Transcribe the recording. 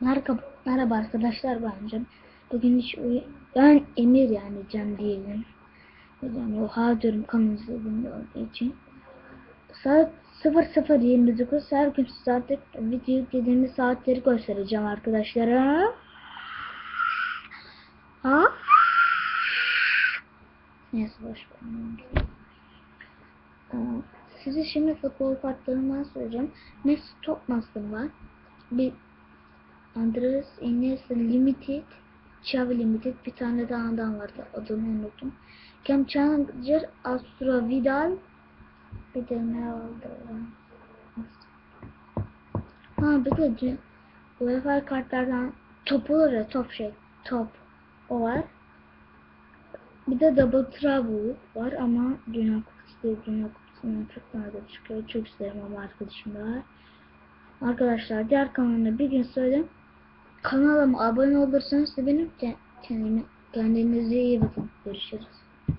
Merhaba, merhaba arkadaşlar ben Can. Bugün hiç ben Emir yani Can değilim. Yani oha diyorum kanalınızı olduğu için. Saat 00.29 her gün size artık video yüklediğimiz saatleri göstereceğim arkadaşlara. Ha? Neyse boş. Aa, Size şimdi futbol kartlarından söyleyeceğim. Messi Topmas'ın var. Bir Andres Iniesta Limited, Xavi Limited, bir tane daha adam vardı adını unuttum. Cam Challenger, Astro Vidal, bir de ne oldu? Ha bir de UEFA kartlardan top olur ya top şey top o var. Bir de Double Trouble var ama Dünya Kupası değil Dünya Kupası'ndan çok nadir çıkıyor. Çok isterim ama arkadaşım da var. Arkadaşlar diğer kanalına bir gün söyledim. Kanalıma abone olursanız sevinirim. Kendinize iyi bakın. Görüşürüz.